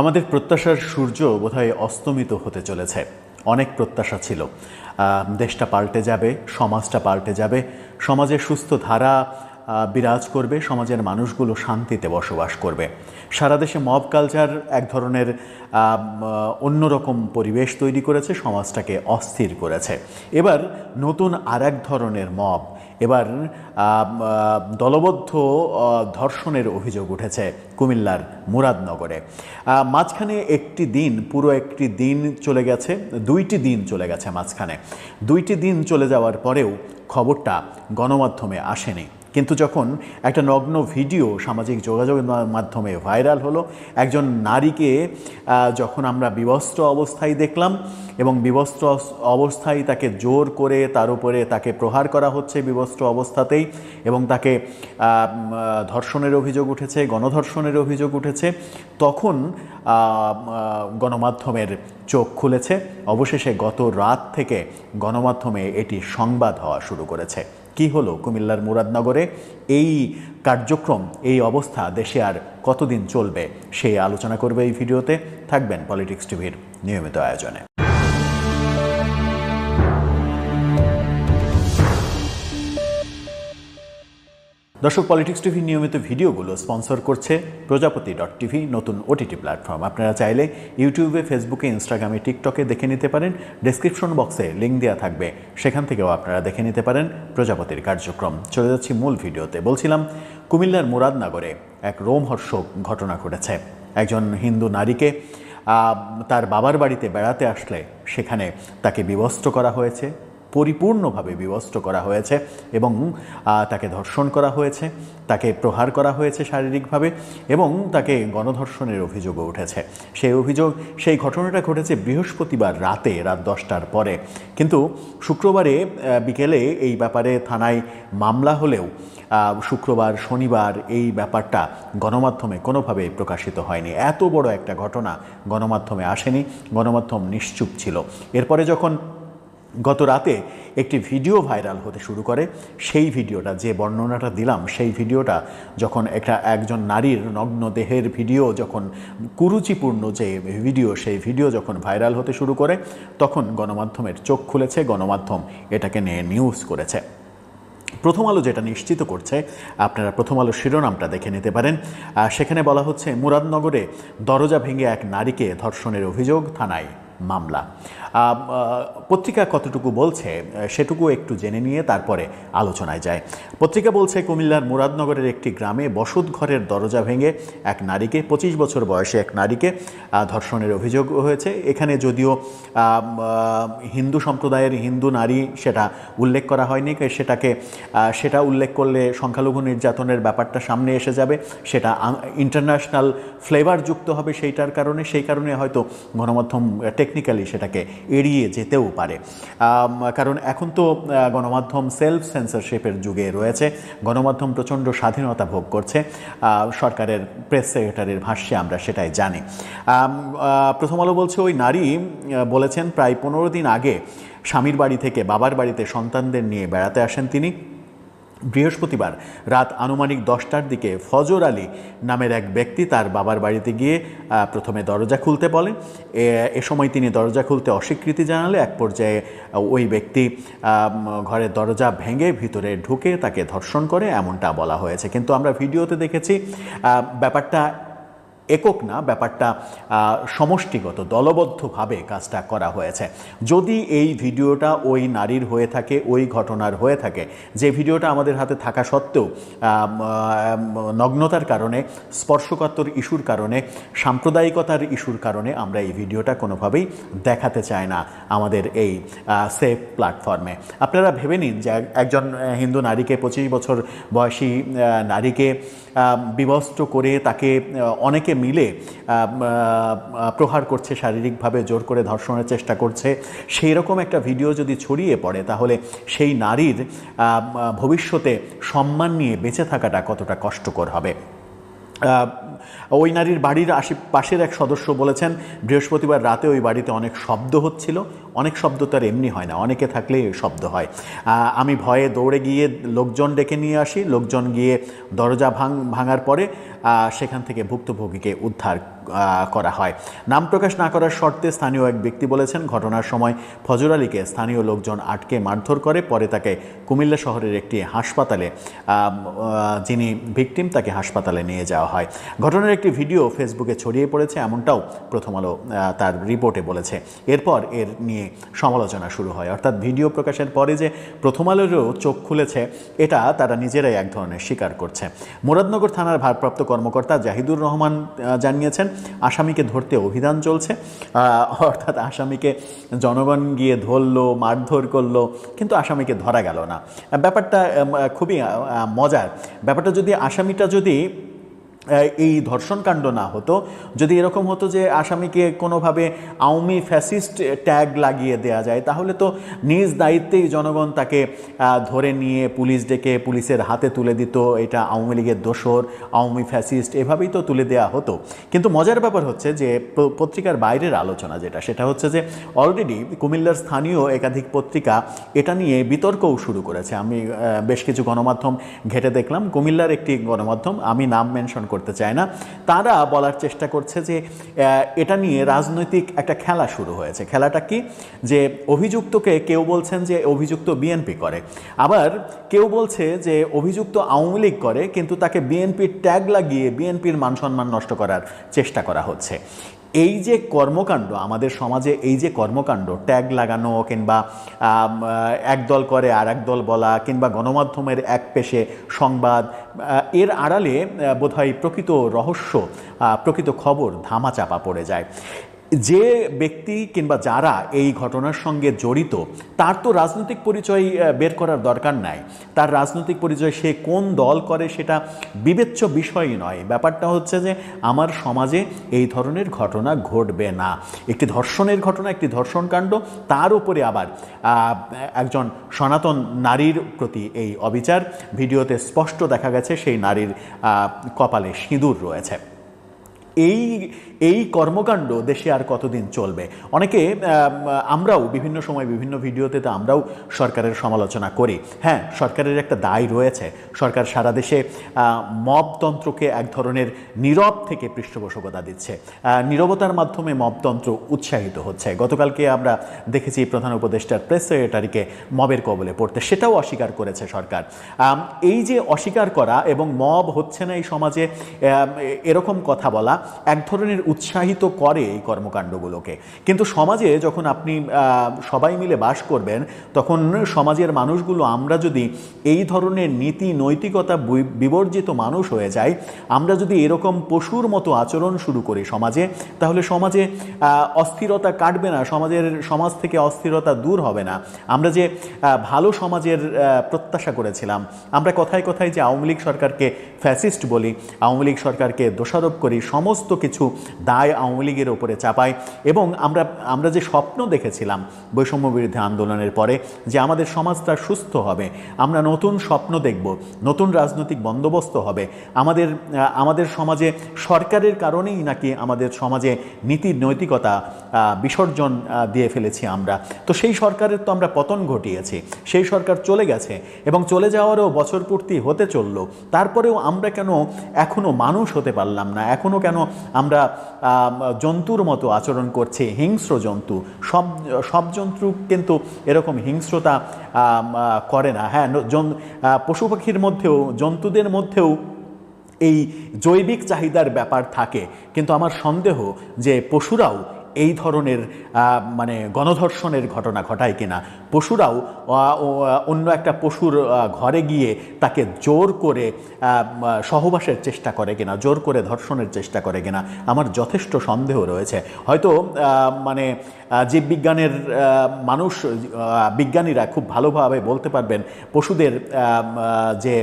আমাদের প্রত্যাশার সূর্য বোধহয় অস্তমিত হতে চলেছে। অনেক প্রত্যাশা ছিল। দেশটা পাল্টে যাবে, সমাজটা পাল্টে যাবে, সমাজের সুস্থ ধারা বিরাজ করবে, সমাজের মানুষগুলো শান্তিতে বসবাস করবে। সারা দেশে মব কালচার এক ধরনের অন্যরকম পরিবেশ তৈরি করেছে, সমাজটাকে অস্থির করেছে। এবার নতুন আর এক ধরনের মব এবার দলবদ্ধ ধর্ষণের অভিযোগ উঠেছে কুমিল্লার মুরাদনগরে। মাঝখানে একটি দিন, পুরো একটি দিন চলে গেছে, দুইটি দিন চলে গেছে মাঝখানে। দুইটি দিন চলে যাওয়ার পরেও খবরটা গণমাধ্যমে আসেনি। কিন্তু যখন একটা নগ্ন ভিডিও সামাজিক যোগাযোগের মাধ্যমে ভাইরাল হলো, একজন নারীকে যখন আমরা বিবস্ত্র অবস্থায় দেখলাম এবং বিবস্ত্র অবস্থায় তাকে জোর করে তার উপরে তাকে প্রহার করা হচ্ছে বিবস্ত্র অবস্থাতেই এবং তাকে ধর্ষণের অভিযোগ উঠেছে, গণধর্ষণের অভিযোগ উঠেছে, তখন গণমাধ্যমের চোখ খুলেছে। অবশেষে গত রাত থেকে গণমাধ্যমে এটি সংবাদ হওয়া শুরু করেছে। কি হলো কুমিল্লার মুরাদনগরে? এই কার্যক্রম, এই অবস্থা দেশে আর কতদিন চলবে? সেই আলোচনা করবে এই ভিডিওতে। থাকবেন পলিটিক্স টিভির নিয়মিত আয়োজনে। দর্শক পলিটিক্স টিভি নিয়মিত ভিডিওগুলো স্পন্সর করছে প্রজাপতি ডট টিভি নতুন ওটিটি প্ল্যাটফর্ম আপনারা চাইলে ইউটিউবে ফেসবুকে ইনস্টাগ্রামে টিকটকে দেখে নিতে পারেন। ডেসক্রিপশন বক্সে লিঙ্ক দেওয়া থাকবে। সেখান থেকেও আপনারা দেখে নিতে পারেন প্রজাপতির কার্যক্রম। চলে যাচ্ছি মূল ভিডিওতে। বলছিলাম, কুমিল্লার মুরাদনগরে এক রোমহর্ষক ঘটনা ঘটেছে। একজন হিন্দু নারীকে তার বাবার বাড়িতে বেড়াতে আসলে সেখানে তাকে বিবস্ত্র করা হয়েছে। পরিপূর্ণভাবে বিবস্ত্র করা হয়েছে এবং তাকে ধর্ষণ করা হয়েছে, তাকে প্রহার করা হয়েছে শারীরিকভাবে এবং তাকে গণধর্ষণের অভিযোগও উঠেছে। সেই অভিযোগ, সেই ঘটনাটা ঘটেছে বৃহস্পতিবার রাতে, রাত দশটার পরে। কিন্তু শুক্রবারে বিকেলে এই ব্যাপারে থানায় মামলা হলেও শুক্রবার, শনিবার এই ব্যাপারটা গণমাধ্যমে কোনোভাবে প্রকাশিত হয়নি। এত বড় একটা ঘটনা গণমাধ্যমে আসেনি, গণমাধ্যম নিশ্চুপ ছিল। এরপরে যখন গত রাতে একটি ভিডিও ভাইরাল হতে শুরু করে। সেই ভিডিওটা, যে বর্ণনাটা দিলাম, সেই ভিডিওটা যখন একটা একজন নারীর নগ্ন দেহের ভিডিও যখন, কুরুচিপূর্ণ যে ভিডিও, সেই ভিডিও যখন ভাইরাল হতে শুরু করে, তখন গণমাধ্যমের চোখ খুলেছে, গণমাধ্যম এটাকে নিয়ে নিউজ করেছে। প্রথম আলো যেটা নিশ্চিত করছে, আপনারা প্রথম আলো শিরোনামটা দেখে নিতে পারেন। সেখানে বলা হচ্ছে, মুরাদনগরে দরজা ভেঙে এক নারীকে ধর্ষণের অভিযোগ থানায়। মামলা। পত্রিকা কতটুকু বলছে সেটুকু একটু জেনে নিয়ে তারপরে আলোচনায় যায় পত্রিকা বলছে, কুমিল্লার মুরাদনগরের একটি গ্রামে বসত ঘরের দরজা ভেঙে এক নারীকে, পঁচিশ বছর বয়সে এক নারীকে ধর্ষণের অভিযোগ হয়েছে। এখানে যদিও হিন্দু সম্প্রদায়ের হিন্দু নারী সেটা উল্লেখ করা হয়নি সেটাকে সেটা উল্লেখ করলে সংখ্যালঘু নির্যাতনের ব্যাপারটা সামনে এসে যাবে। সেটা ইন্টারন্যাশনাল ফ্লেভার যুক্ত হবে সেইটার কারণে, সেই কারণে হয়তো গণমাধ্যম টেকনিক্যালি সেটাকে এড়িয়ে যেতেও পারে। কারণ এখন তো গণমাধ্যম সেলফ সেন্সরশিপের যুগে রয়েছে। গণমাধ্যম প্রচণ্ড স্বাধীনতা ভোগ করছে। সরকারের প্রেস সেক্রেটারির ভাষ্যে আমরা সেটাই জানি। প্রথম আলো বলছে ওই নারী বলেছেন, প্রায় পনেরো দিন আগে স্বামীর বাড়ি থেকে বাবার বাড়িতে সন্তানদের নিয়ে বেড়াতে আসেন তিনি। বৃহস্পতিবার রাত আনুমানিক দশটার দিকে ফজর আলী নামের এক ব্যক্তি তার বাবার বাড়িতে গিয়ে প্রথমে দরজা খুলতে বলে। এ- সময় তিনি দরজা খুলতে অস্বীকৃতি জানালে এক পর্যায়ে ওই ব্যক্তি ঘরের দরজা ভেঙে ভিতরে ঢুকে তাকে ধর্ষণ করে, এমনটা বলা হয়েছে। কিন্তু আমরা ভিডিওতে দেখেছি ব্যাপারটা একক না, ব্যাপারটা সমষ্টিগত, দলবদ্ধভাবে কাজটা করা হয়েছে। যদি এই ভিডিওটা ওই নারীর হয়ে থাকে, ওই ঘটনার হয়ে থাকে, যে ভিডিওটা আমাদের হাতে থাকা সত্ত্বেও নগ্নতার কারণে, স্পর্শকাতর ইস্যুর কারণে, সাম্প্রদায়িকতার ইস্যুর কারণে আমরা এই ভিডিওটা কোনোভাবেই দেখাতে চাই না আমাদের এই সেফ প্ল্যাটফর্মে আপনারা ভেবে নিন যে একজন হিন্দু নারীকে পঁচিশ বছর বয়সী নারীকে বিবস্ত্র করে তাকে অনেকে মিলে প্রহার করছে, শারীরিকভাবে জোর করে ধর্ষণের চেষ্টা করছে। সেই রকম একটা ভিডিও যদি ছড়িয়ে পড়ে, তাহলে সেই নারীর ভবিষ্যতে সম্মান নিয়ে বেঁচে থাকাটা কতটা কষ্টকর হবে। ওই নারীর বাড়ির আশে, পাশের এক সদস্য বলেছেন, বৃহস্পতিবার রাতে ওই বাড়িতে অনেক শব্দ হচ্ছিল। অনেক শব্দ তার এমনি হয় না, অনেকে থাকলেই ওই শব্দ হয়। আমি ভয়ে দৌড়ে গিয়ে লোকজন ডেকে নিয়ে আসি। লোকজন গিয়ে দরজা ভাঙ, ভাঙার পরে সেখান থেকে ভুক্তভোগীকে উদ্ধার করা হয়। নাম প্রকাশ না করার শর্তে স্থানীয় এক ব্যক্তি বলেছেন, ঘটনার সময় ফজর আলীকে স্থানীয় লোকজন আটকে মারধর করে, পরে তাকে কুমিল্লা শহরের একটি হাসপাতালে যিনি ভিকটিম, তাকে হাসপাতালে নিয়ে যাওয়া হয়। ঘটনার একটি ভিডিও ফেসবুকে ছড়িয়ে পড়েছে, এমনটাও প্রথম আলো তার রিপোর্টে বলেছে। এরপর এর নিয়ে সমালোচনা শুরু হয়। অর্থাৎ ভিডিও প্রকাশের পরে যে প্রথম আলোরও চোখ খুলেছে, এটা তারা নিজেরাই এক ধরনের স্বীকার করছে। মুরাদনগর থানার ভারপ্রাপ্ত কর্মকর্তা জাহিদুর রহমান জানিয়েছেন, আসামিকে ধরতে অভিযান চলছে। অর্থাৎ আসামিকে জনগণ গিয়ে ধরলো, মারধর করল, কিন্তু আসামিকে ধরা গেল না। ব্যাপারটা খুবই মজার। ব্যাপারটা যদি আসামিটা যদি এই ধর্ষণকাণ্ড না হতো। যদি এরকম হতো যে আসামিকে কোনোভাবে আওয়ামী ফ্যাসিস্ট ট্যাগ লাগিয়ে দেয়া যায়, তাহলে তো নিজ দায়িত্বেই জনগণ তাকে ধরে নিয়ে পুলিশ ডেকে পুলিশের হাতে তুলে দিত। এটা আওয়ামী লীগের দোসর আওয়ামী ফ্যাসিস্ট, এভাবেই তো তুলে দেয়া হতো। কিন্তু মজার ব্যাপার হচ্ছে যে পত্রিকার বাইরের আলোচনা যেটা, সেটা হচ্ছে যে অলরেডি কুমিল্লার স্থানীয় একাধিক পত্রিকা এটা নিয়ে বিতর্কও শুরু করেছে। আমি বেশ কিছু গণমাধ্যম ঘেটে দেখলাম। কুমিল্লার একটি গণমাধ্যম, আমি নাম মেনশন করতে চায় না। তারা বলার চেষ্টা করছে যে এটা নিয়ে রাজনৈতিক একটা খেলা শুরু হয়েছে। খেলাটা কি? যে অভিযুক্তকে কেউ বলছেন যে অভিযুক্ত বিএনপি করে। আবার কেউ বলছে যে অভিযুক্ত আওয়ামী লীগ করে, কিন্তু তাকে বিএনপির ট্যাগ লাগিয়ে বিএনপির মান সম্মান নষ্ট করার চেষ্টা করা হচ্ছে। এই যে কর্মকাণ্ড আমাদের সমাজে এই যে কর্মকাণ্ড ট্যাগ লাগানো কিংবা আম, আহ, এক দল করে আর একদল বলা কিংবা গণমাধ্যমের এক পেশে সংবাদ এর আড়ালে বোধহয় প্রকৃত রহস্য প্রকৃত খবর ধামাচাপা পড়ে যায়। যে ব্যক্তি কিংবা যারা এই ঘটনার সঙ্গে জড়িত, তার তো রাজনৈতিক পরিচয় বের করার দরকার নাই। তার রাজনৈতিক পরিচয় সে কোন দল করে সেটা বিবেচ্য বিষয়ই নয়। ব্যাপারটা হচ্ছে যে, আমার সমাজে এই ধরনের ঘটনা ঘটবে না। একটি ধর্ষণের ঘটনা, একটি ধর্ষণকাণ্ড, তার উপরে আবার একজন সনাতন নারীর প্রতি এই অবিচার, ভিডিওতে স্পষ্ট দেখা গেছে সেই নারীর কপালে সিঁদুর রয়েছে। এই এই কর্মকাণ্ড দেশে আর কতদিন চলবে? অনেকে আমরাও বিভিন্ন সময় বিভিন্ন ভিডিওতে তো আমরাও সরকারের সমালোচনা করি। হ্যাঁ সরকারের একটা দায় রয়েছে। সরকার সারা দেশে মবতন্ত্রকে এক ধরনের নীরব থেকে পৃষ্ঠপোষকতা দিচ্ছে। নীরবতার মাধ্যমে মবতন্ত্র উৎসাহিত হচ্ছে। গতকালকে আমরা দেখেছি প্রধান উপদেষ্টার প্রেস সেক্রেটারিকে মবের কবলে পড়তে। সেটাও অস্বীকার করেছে সরকার। এই যে অস্বীকার করা এবং মব হচ্ছে না এই সমাজে এরকম কথা বলা এক ধরনের উৎসাহিত করে এই কর্মকাণ্ডগুলোকে। কিন্তু সমাজে যখন আপনি সবাই মিলে বাস করবেন, তখন সমাজের মানুষগুলো, আমরা যদি এই ধরনের নীতি, নৈতিকতা বিবর্জিত মানুষ হয়ে যাই, আমরা যদি এরকম পশুর মতো আচরণ শুরু করি সমাজে, তাহলে সমাজে অস্থিরতা কাটবে না, সমাজের, সমাজ থেকে অস্থিরতা দূর হবে না। আমরা যে ভালো সমাজের প্রত্যাশা করেছিলাম, আমরা কথায় কথায় যে আওয়ামী লীগ সরকারকে ফ্যাসিস্ট বলি, আওয়ামী লীগ সরকারকে দোষারোপ করি, সমস্ত কিছু দায় আওয়ামী লীগের ওপরে চাপায় এবং আমরা আমরা যে স্বপ্ন দেখেছিলাম বৈষম্য বিরোধী আন্দোলনের পরে যে আমাদের সমাজটা সুস্থ হবে আমরা নতুন স্বপ্ন দেখব নতুন রাজনৈতিক বন্দোবস্ত হবে আমাদের আমাদের সমাজে সরকারের কারণেই নাকি আমাদের সমাজে নীতি নৈতিকতা বিসর্জন দিয়ে ফেলেছি আমরা। তো সেই সরকারের তো আমরা পতন ঘটিয়েছি সেই সরকার চলে গেছে এবং চলে যাওয়ারও বছর পূর্তি হতে চলল তারপরেও আমরা কেন এখনও মানুষ হতে পারলাম না এখনও কেন আমরা আম, জন্তুর মতো আচরণ করছে, হিংস্র জন্তু। সব সব জন্তু কিন্তু এরকম হিংস্রতা করে না। হ্যাঁ পশু পাখির মধ্যেও, জন্তুদের মধ্যেও এই জৈবিক চাহিদার ব্যাপার থাকে। কিন্তু আমার সন্দেহ যে পশুরাও এই ধরনের মানে গণধর্ষণের ঘটনা ঘটায় কিনা। পশুরাও অন্য একটা পশুর ঘরে গিয়ে তাকে জোর করে সহবাসের চেষ্টা করে কিনা, জোর করে ধর্ষণের চেষ্টা করে কিনা, আমার যথেষ্ট সন্দেহ রয়েছে। হয়তো মানে জীববিজ্ঞানের মানুষ বিজ্ঞানীরা খুব ভালোভাবে বলতে পারবেন, পশুদের যে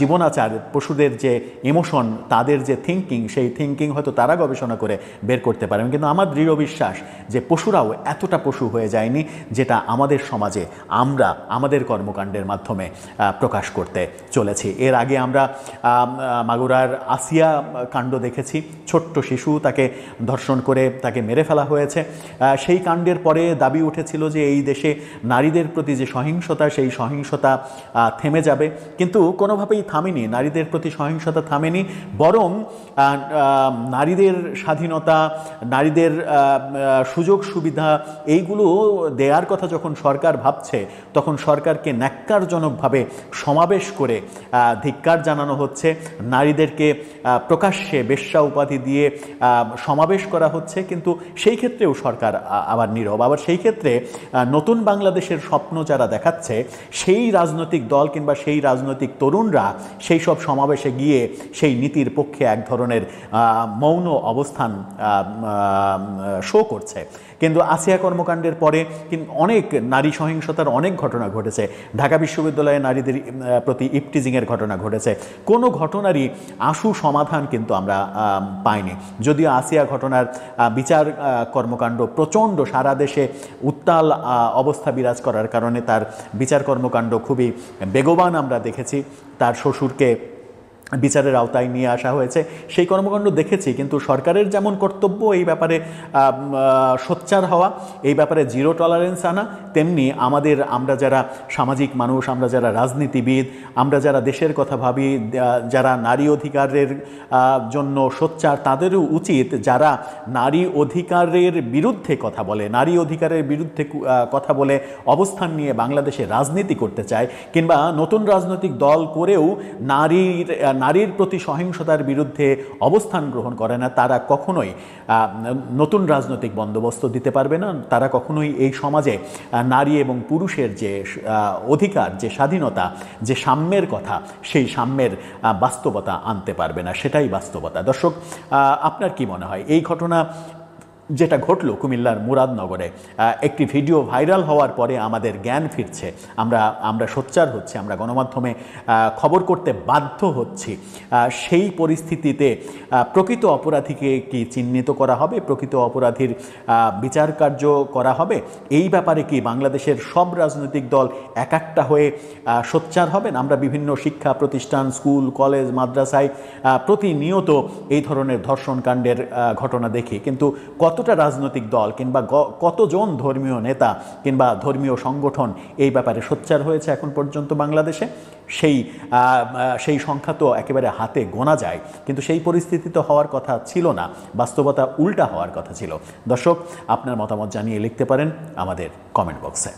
জীবনাচার, পশুদের যে ইমোশন তাদের যে থিঙ্কিং সেই থিঙ্কিং হয়তো তারা গবেষণা করে বের করতে পারেন। কিন্তু আমার দৃঢ় বিশ্বাস যে পশুরাও এতটা পশু হয়ে যায়নি যেটা আমাদের সমাজে আমরা আমাদের কর্মকাণ্ডের মাধ্যমে প্রকাশ করতে চলেছি। এর আগে আমরা মাগুরার আসিয়া কাণ্ড দেখেছি। ছোট্ট শিশু তাকে ধর্ষণ করে তাকে মেরে ফেলা হয়েছে। সেই কাণ্ডের পরে দাবি উঠেছিল যে এই দেশে নারীদের প্রতি যে সহিংসতা, সেই সহিংসতা থেমে যাবে। কিন্তু কোনোভাবেই থামেনি। নারীদের প্রতি সহিংসতা থামেনি, বরং নারীদের স্বাধীনতা, নারীদের সুযোগ সুবিধা এইগুলো দেওয়ার কথা যখন সরকার ভাবছে, তখন সরকারকে ন্যাক্কারজনকভাবে সমাবেশ করে ধিক্কার জানানো হচ্ছে। নারীদেরকে প্রকাশ্যে বেশ্যা উপাধি দিয়ে সমাবেশ করা হচ্ছে। কিন্তু সেই ক্ষেত্রেও সরকার আবার নীরব। আবার সেই ক্ষেত্রে নতুন বাংলাদেশের স্বপ্ন যারা দেখাচ্ছে, সেই রাজনৈতিক দল কিংবা সেই রাজনৈতিক তরুণরা সেই সব সমাবেশে গিয়ে সেই নীতির পক্ষে এক ধরনের মৌন অবস্থান শো করছে। কিন্তু আসিয়া কর্মকাণ্ডের পরে অনেক নারী সহিংসতার অনেক ঘটনা ঘটেছে। ঢাকা বিশ্ববিদ্যালয়ে নারীদের প্রতি ইপটিজিংয়ের ঘটনা ঘটেছে। কোনো ঘটনারই আশু সমাধান কিন্তু আমরা পাইনি। যদিও আসিয়া ঘটনার বিচার কর্মকাণ্ড প্রচণ্ড সারা দেশে উত্তাল অবস্থা বিরাজ করার কারণে তার বিচার কর্মকাণ্ড খুবই বেগবান আমরা দেখেছি। তার শ্বশুরকে বিচারের আওতায় নিয়ে আসা হয়েছে, সেই কর্মকাণ্ড দেখেছি, কিন্তু সরকারের যেমন কর্তব্য এই ব্যাপারে সোচ্চার হওয়া, এই ব্যাপারে জিরো টলারেন্স আনা, তেমনি আমাদের আমরা যারা সামাজিক মানুষ, আমরা যারা রাজনীতিবিদ, আমরা যারা দেশের কথা ভাবি যারা নারী অধিকারের জন্য সোচ্চার, তাদেরও উচিত যারা নারী অধিকারের বিরুদ্ধে কথা বলে, নারী অধিকারের বিরুদ্ধে কথা বলে অবস্থান নিয়ে বাংলাদেশে রাজনীতি করতে চায়, কিংবা নতুন রাজনৈতিক দল করেও নারীর নারীর প্রতি সহিংসতার বিরুদ্ধে অবস্থান গ্রহণ করে না, তারা কখনোই নতুন রাজনৈতিক বন্দোবস্ত দিতে পারবে না, তারা কখনোই এই সমাজে নারী এবং পুরুষের যে অধিকার, যে স্বাধীনতা, যে সাম্যের কথা, সেই সাম্যের বাস্তবতা আনতে পারবে না, সেটাই বাস্তবতা। দর্শক আপনার কি মনে হয়? এই ঘটনা যেটা ঘটলো কুমিল্লার মুরাদনগরে একটি ভিডিও ভাইরাল হওয়ার পরে আমাদের জ্ঞান ফিরছে। আমরা আমরা সোচ্চার হচ্ছে, আমরা গণমাধ্যমে খবর করতে বাধ্য হচ্ছি। সেই পরিস্থিতিতে প্রকৃত অপরাধীকে কি চিহ্নিত করা হবে? প্রকৃত অপরাধীর বিচার কার্য করা হবে? এই ব্যাপারে কি বাংলাদেশের সব রাজনৈতিক দল এক একটা হয়ে সোচ্চার হবেন? আমরা বিভিন্ন শিক্ষা প্রতিষ্ঠান, স্কুল, কলেজ, মাদ্রাসায় প্রতিনিয়ত এই ধরনের ধর্ষণকাণ্ডের ঘটনা দেখি। কিন্তু কতটা রাজনৈতিক দল কিংবা কতজন ধর্মীয় নেতা কিংবা ধর্মীয় সংগঠন এই ব্যাপারে সোচ্চার হয়েছে এখন পর্যন্ত বাংলাদেশে? সেই সেই সংখ্যা তো একেবারে হাতে গোনা যায়, কিন্তু সেই পরিস্থিতি তো হওয়ার কথা ছিল না, বাস্তবতা উল্টা হওয়ার কথা ছিল। দর্শক, আপনার মতামত জানিয়ে লিখতে পারেন আমাদের কমেন্ট বক্সে